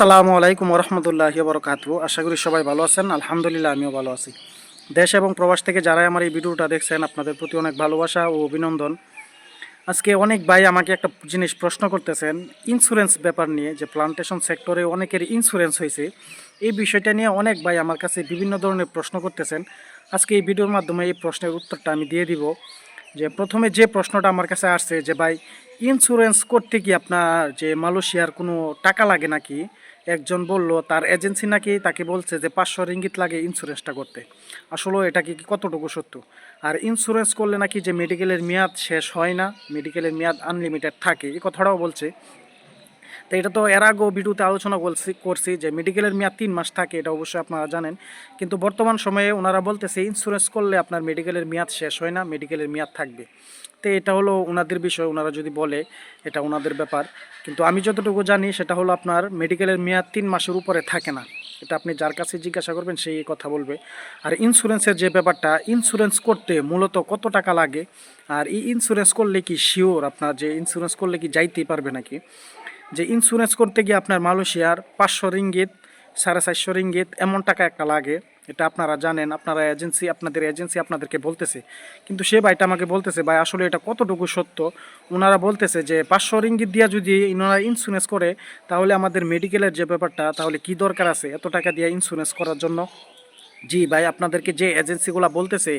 আসসালামু আলাইকুম রহমতুল্লাহ বরকাত আশা করি সবাই ভালো আছেন। আলহামদুলিল্লাহ, আমিও ভালো আছি। দেশ এবং প্রবাস থেকে যারাই আমার এই ভিডিওটা দেখছেন, আপনাদের প্রতি অনেক ভালোবাসা ও অভিনন্দন। আজকে অনেক ভাই আমাকে একটা জিনিস প্রশ্ন করতেছেন ইন্স্যুরেন্স ব্যাপার নিয়ে, যে প্লান্টেশন সেক্টরে অনেকের ইন্স্যুরেন্স হয়েছে। এই বিষয়টা নিয়ে অনেক ভাই আমার কাছে বিভিন্ন ধরনের প্রশ্ন করতেছেন। আজকে এই ভিডিওর মাধ্যমে এই প্রশ্নের উত্তরটা আমি দিয়ে দিব। যে প্রথমে যে প্রশ্নটা আমার কাছে আসছে যে ভাই ইন্স্যুরেন্স করতে কি আপনার যে মালয়েশিয়ার কোনো টাকা লাগে নাকি? একজন বলল, তার এজেন্সি নাকি তাকে বলছে যে পাঁচশো রিঙ্গিত লাগে ইন্স্যুরেন্সটা করতে। আসলে এটা কি কতটুকু সত্য? আর ইন্স্যুরেন্স করলে নাকি যে মেডিকেলের মেয়াদ শেষ হয় না মেডিকেলের মেয়াদ আনলিমিটেড থাকে, এই কথাটাও বলছে। তো এটা তো এর আগেও ভিডিওতে আলোচনা করছি করছি যে মেডিকেলের মেয়াদ তিন মাস থাকে, এটা অবশ্যই আপনারা জানেন। কিন্তু বর্তমান সময়ে ওনারা বলতেছে ইন্স্যুরেন্স করলে আপনার মেডিকেলের মেয়াদ শেষ হয় না মেডিকেলের মেয়াদ থাকবে। তো এটা হলো ওনাদের বিষয়, ওনারা যদি বলে, এটা ওনাদের ব্যাপার। কিন্তু আমি যতটুকু জানি, সেটা হলো আপনার মেডিকেলের মেয়াদ তিন মাসের উপরে থাকে না। এটা আপনি যার কাছে জিজ্ঞাসা করবেন সেই কথা বলবে। আর ইন্স্যুরেন্সের যে ব্যাপারটা ইন্স্যুরেন্স করতে মূলত কত টাকা লাগে? আর এই ইন্স্যুরেন্স করলে কি শিওর আপনার যে ইন্স্যুরেন্স করলে কি যাইতেই পারবে নাকি? যে ইন্স্যুরেন্স করতে গিয়ে আপনার মালয়েশিয়ার পাঁচশো রিঙ্গিত, সাড়ে চারশো রিঙ্গিত এমন টাকা একটা লাগে, এটা আপনারা জানেন, আপনারা এজেন্সি আপনাদের এজেন্সি আপনাদেরকে বলতেছে। কিন্তু সে ভাইটা আমাকে বলতেছে, ভাই, আসলে এটা কতটুকু সত্য? ওনারা বলতেছে যে, পাঁচশো রিঙ্গিত দিয়া যদি ওনারা ইন্স্যুরেন্স করে, তাহলে আমাদের মেডিকেলের যে ব্যাপারটা, তাহলে কি দরকার আছে এত টাকা দিয়ে ইন্স্যুরেন্স করার জন্য? জি ভাই, আপনাদেরকে যে এজেন্সিগুলো বলতেছে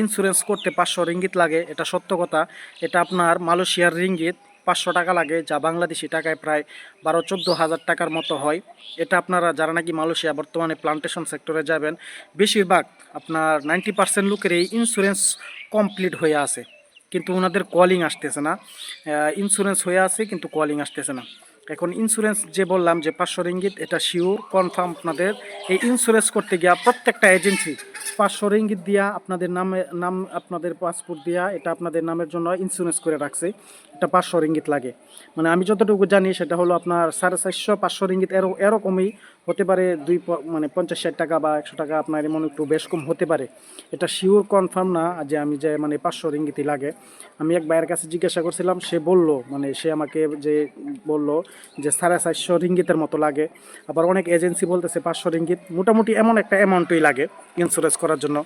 ইন্স্যুরেন্স করতে পাঁচশো রিঙ্গিত লাগে, এটা সত্য কথা, এটা আপনার মালয়েশিয়ার রিঙ্গিত পাঁচশো টাকা লাগে, যা বাংলাদেশি টাকায় প্রায় বারো, চোদ্দ হাজার টাকার মতো হয়। এটা আপনারা যারা নাকি মালয়েশিয়া বর্তমানে প্লান্টেশন সেক্টরে যাবেন, বেশিরভাগ আপনার নাইনটি পার্সেন্ট লোকের এই ইন্স্যুরেন্স কমপ্লিট হয়ে আছে। কিন্তু ওনাদের কলিং আসতেছে না। ইন্স্যুরেন্স হয়ে আছে, কিন্তু কলিং আসতেছে না। এখন ইন্স্যুরেন্স যে বললাম যে পাঁচশো রিঙ্গিত, এটা শিওর কনফার্ম আপনাদের। এই ইন্স্যুরেন্স করতে গিয়া প্রত্যেকটা এজেন্সি পাঁচশো রিঙ্গিত দিয়া আপনাদের নামে নাম আপনাদের পাসপোর্ট দিয়া এটা আপনাদের নামের জন্য ইন্স্যুরেন্স করে রাখছে। এটা পাঁচশো রিঙ্গিত লাগে। মানে আমি যতটুকু জানি সেটা হলো আপনার সাড়ে চারশো, পাঁচশো রিঙ্গিত এরও, এরকমই হতে পারে দুই মানে পঞ্চাশ, ষাট টাকা বা একশো টাকা আপনার এমন একটু বেশ কম হতে পারে। এটা শিওর কনফার্ম না যে আমি যে মানে পাঁচশো রিঙ্গিতই লাগে। আমি এক ভাইয়ের কাছে জিজ্ঞাসা করছিলাম, সে বলল মানে সে আমাকে যে, বলল যে সাড়ে চারশো রিঙ্গিতের মতো লাগে। আবার অনেক এজেন্সি বলতেছে পাঁচশো রিঙ্গিত। মোটামুটি এমন একটা অ্যামাউন্টই লাগে ইন্স্যুরেন্স করার জন্য।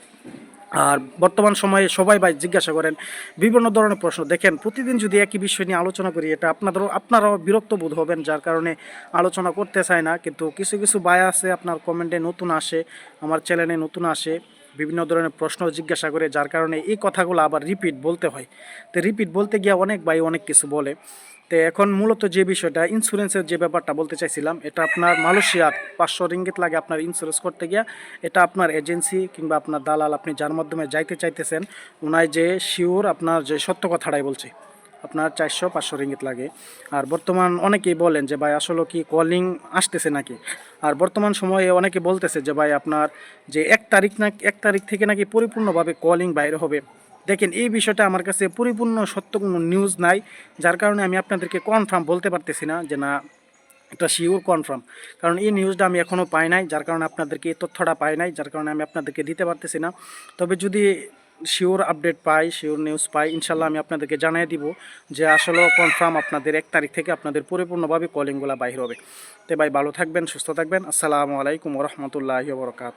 আর বর্তমান সময়ে সবাই ভাই জিজ্ঞাসা করেন, বিভিন্ন ধরনের প্রশ্ন দেখেন, প্রতিদিন যদি একই বিষয় নিয়ে আলোচনা করি, এটা আপনাদের আপনারাও বিরক্ত বোধ হবেন, যার কারণে আলোচনা করতে চায় না। কিন্তু কিছু কিছু ভাই আছে, আপনার কমেন্টে নতুন আসে, আমার চ্যানেলে নতুন আসে। বিভিন্ন ধরনের প্রশ্ন জিজ্ঞাসা করে, যার কারণে এই কথাগুলো আবার রিপিট বলতে হয়। তো রিপিট বলতে গিয়ে অনেক ভাই অনেক কিছু বলে। তো এখন মূলত যে বিষয়টা ইন্স্যুরেন্সের যে ব্যাপারটা বলতে চাইছিলাম, এটা আপনার মালয়েশিয়ার পাঁচশো রিঙ্গিত লাগে আপনার ইন্স্যুরেন্স করতে গিয়া। এটা আপনার এজেন্সি কিংবা আপনার দালাল আপনি যার মাধ্যমে যাইতে চাইতেছেন ওনায় যে শিওর আপনার যে সত্য কথাটাই বলছে। আপনার চারশো, পাঁচশো রিঙ্গিত লাগে। আর বর্তমান অনেকেই বলেন যে, ভাই, আসলে কি কলিং আসতেছে নাকি? আর বর্তমান সময়ে অনেকে বলতেছে যে, ভাই, আপনার যে এক তারিখ না, এক তারিখ থেকে নাকি পরিপূর্ণভাবে কলিং বাইরে হবে। দেখেন, এই বিষয়টা আমার কাছে পরিপূর্ণ সত্য কোনো নিউজ নাই, যার কারণে আমি আপনাদেরকে কনফার্ম বলতে পারতেছি না যে, না, এটা শিওর কনফার্ম কারণ এই নিউজটা আমি এখনও পাই নাই, যার কারণে আপনাদেরকে এই তথ্যটা পাই নাই, যার কারণে আমি আপনাদেরকে দিতে পারতেছি না। তবে যদি শিওর আপডেট পাই, শিওর নিউজ পাই, ইনশাল্লাহ আমি আপনাদেরকে জানিয়ে দিব যে আসলে কনফার্ম আপনাদের এক তারিখ থেকে আপনাদের পরিপূর্ণভাবে কলিংগুলো বাইর হবে। তো ভাই ভালো থাকবেন, সুস্থ থাকবেন। আসসালামু আলাইকুম রহমতুল্লাহ বরকাত